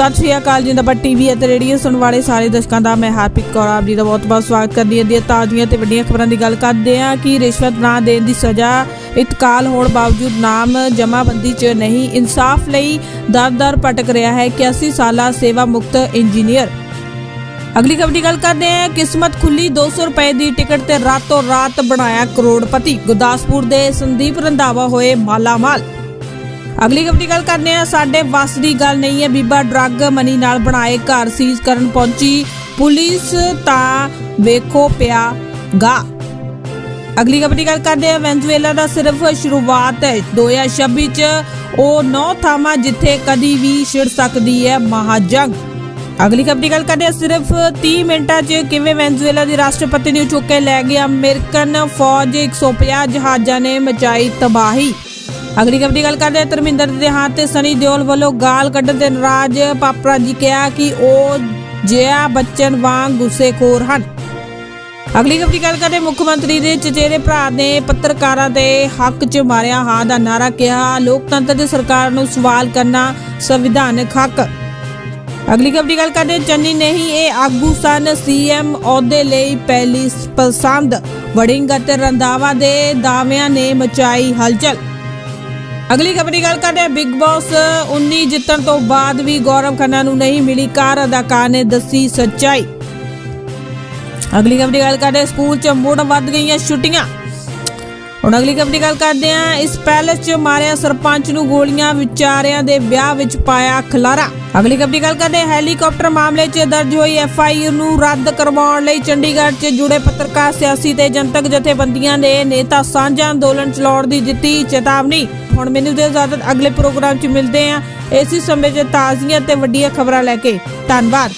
ਸਤਿ ਸ਼੍ਰੀ ਅਕਾਲ ਜਿੰਦਾਬਾਦ ਟੀਵੀ ਅਤੇ ਰੇਡੀਓ ਸੁਣਨ ਵਾਲੇ ਸਾਰੇ ਦਰਸ਼ਕਾਂ ਦਾ, ਮੈਂ ਹਾਰਪਿਕ ਕੌਰ ਆਪ ਜੀ ਦਾ ਬਹੁਤ-ਬਹੁਤ ਸਵਾਗਤ ਕਰਦੀ ਹਾਂ। ਦੀਆਂ ਤਾਜ਼ੀਆਂ ਤੇ ਵੱਡੀਆਂ ਖਬਰਾਂ ਦੀ ਗੱਲ ਕਰਦੇ ਹਾਂ ਕਿ ਰਿਸ਼ਵਤ ਨਾ ਦੇਣ ਦੀ ਸਜ਼ਾ ਇਤਕਾਲ ਹੋਣ ਬਾਵਜੂਦ ਨਾਮ ਜਮਾਬੰਦੀ 'ਚ ਨਹੀਂ, ਇਨਸਾਫ ਲਈ ਦਰ-ਦਰ ਭਟਕ ਰਿਹਾ ਹੈ 81 ਸਾਲਾ ਸੇਵਾ ਮੁਕਤ ਇੰਜੀਨੀਅਰ। ਅਗਲੀ ਖਬਰ ਦੀ ਗੱਲ ਕਰਦੇ ਹਾਂ, ਕਿਸਮਤ ਖੁੱਲੀ 200 ਰੁਪਏ ਦੀ ਟਿਕਟ ਤੇ ਰਾਤੋਂ ਰਾਤ ਬਣਾਇਆ ਕਰੋੜਪਤੀ। ਗੁਰਦਾਸਪੁਰ ਦੇ ਸੰਦੀਪ ਰੰਧਾਵਾ ਹੋਏ ਮਾਲਾ ਮਾਲ ਅਗਲੀ ਖਬਰ ਦੀ ਗੱਲ ਕਰਦੇ ਹਾਂ ਸਾਡੇ ਵੱਸ ਦੀ ਗੱਲ ਨਹੀਂ ਹੈ। ਬੀਬਾ ਡਰੱਗ ਮਨੀ ਨਾਲ ਬਣਾਏ ਘਰ ਸੀਜ਼ ਕਰਨ ਪਹੁੰਚੀ ਪੁਲਿਸ ਤਾਂ ਵੇਖੋ ਪਿਆ ਗਾ। ਅਗਲੀ ਖਬਰ ਦੀ ਗੱਲ ਕਰਦੇ ਹਾਂ ਵੈਨਜ਼ੂਏਲਾ ਦਾ ਸਿਰਫ ਸ਼ੁਰੂਆਤ ਹੈ। 2026 ਚ ਉਹ ਨੌ ਥਾਵਾਂ ਜਿੱਥੇ ਕਦੀ ਵੀ ਛਿੜ ਸਕਦੀ ਹੈ ਮਹਾਜੰਗ। ਅਗਲੀ ਖਬਰ ਦੀ ਗੱਲ ਕਰਦੇ ਹਾਂ ਸਿਰਫ 30 ਮਿੰਟਾਂ 'ਚ ਕਿਵੇਂ ਵੈਨਜ਼ੂਏਲਾ ਦੀ ਰਾਸ਼ਟਰਪਤੀ ਨੂੰ ਚੁੱਕ ਕੇ ਲੈ ਗਿਆ ਅਮਰੀਕਨ ਫੌਜ? 150 ਜਹਾਜ਼ਾਂ ਨੇ ਮਚਾਈ ਤਬਾਹੀ। ਅਗਲੀ ਖਬਰ ਦੀ ਗੱਲ ਕਰਦੇ ਧਰਮਿੰਦਰ ਦੇ ਹੱਥ ਤੇ ਸਨੀ ਦਿਓਲ ਵੱਲੋਂ ਗਾਲ ਕੱਢਣ ਦੇ ਨਾਰਾਜ਼। ਪਾਪਰਾ ਜੀ ਕਿਹਾ ਕਿ ਉਹ ਜਿਆ ਬੱਚਨ ਵਾਂਗ ਗੁੱਸੇਖੋਰ ਹਨ। ਅਗਲੀ ਖਬਰ ਦੀ ਗੱਲ ਕਰਦੇ ਮੁੱਖ ਮੰਤਰੀ ਦੇ ਚਚੇਰੇ ਭਰਾ ਨੇ ਪੱਤਰਕਾਰਾਂ ਦੇ ਹੱਕ 'ਚ ਮਾਰਿਆ ਹਾਂ ਦਾ ਨਾਰਾ ਕਿਹਾ ਲੋਕਤੰਤਰ ਦੀ ਸਰਕਾਰ ਨੂੰ ਸਵਾਲ ਕਰਨਾ ਸੰਵਿਧਾਨਕ ਹੱਕ। ਅਗਲੀ ਖਬਰ ਦੀ ਗੱਲ ਕਰਦੇ ਹਾਂ, ਚੰਨੀ ਨਹੀਂ ਇਹ ਆਗੂ ਸਨ। ਸੀਐਮ ਅਹੁਦੇ ਲਈ ਪਹਿਲੀ ਪਸੰਦ ਵੜਿੰਗ ਅਤੇ ਰੰਧਾਵਾ ਦੇ ਦਾਅਵਿਆਂ ਨੇ ਮਚਾਈ ਹਲਚਲ। ਅਗਲੀ ਖਬਰ ਦੀ ਗੱਲ ਕਰਦੇ ਹਾਂ। ਬਿਗ ਬਾਸ 19 ਜਿੱਤਣ ਤੋਂ ਬਾਅਦ ਵੀ ਗੌਰਵ ਖੰਨਾ ਨੂੰ ਨਹੀਂ ਮਿਲੀ ਕਾਰ ਅਦਾਕਾਰ ਨੇ ਦੱਸੀ ਸੱਚਾਈ। ਅਗਲੀ ਖਬਰ ਦੀ ਗੱਲ ਕਰਦੇ ਸਕੂਲ 'ਚ ਮੁੜ ਵੱਧ ਗਈਆਂ ਛੁੱਟੀਆਂ। ਹੁਣ ਅਗਲੀ ਖਬਰ ਦੀ ਗੱਲ ਕਰਦੇ ਹਾਂ। ਇਸ ਪੈਲਸ 'ਚ ਮਾਰਿਆ ਸਰਪੰਚ ਨੂੰ ਗੋਲੀਆਂ, ਵਿਚਾਰਿਆਂ ਦੇ ਵਿਆਹ ਵਿੱਚ ਪਾਇਆ ਖਲਾਰਾ। ਅਗਲੀ ਖਬਰ ਦੀ ਗੱਲ ਕਰਦੇ ਹੈਲੀਕਾਪਟਰ ਮਾਮਲੇ 'ਚ ਦਰਜ ਹੋਈ ਐਫਆਈਆਰ ਨੂੰ ਰੱਦ ਕਰਵਾਉਣ ਲਈ ਚੰਡੀਗੜ੍ਹ 'ਚ ਜੁੜੇ ਪੱਤਰਕਾਰ ਸਿਆਸੀ ਤੇ ਜਨਤਕ ਜਥੇਬੰਦੀਆਂ ਦੇ ਨੇਤਾ ਸਾਂਝਾ ਅੰਦੋਲਨ ਚਲਾਉਣ ਦੀ ਦਿੱਤੀ ਚੇਤਾਵਨੀ। ਹੁਣ ਮੈਨੂੰ ਦੇ ਇਜਾਜ਼ਤ, ਅਗਲੇ ਪ੍ਰੋਗਰਾਮ 'ਚ ਮਿਲਦੇ ਹਾਂ। ਇਸੇ ਸਮੇਂ 'ਚ ਤਾਜ਼ੀਆਂ ਤੇ ਵੱਡੀਆਂ ਖਬਰਾਂ ਲੈ ਕੇ। ਧੰਨਵਾਦ।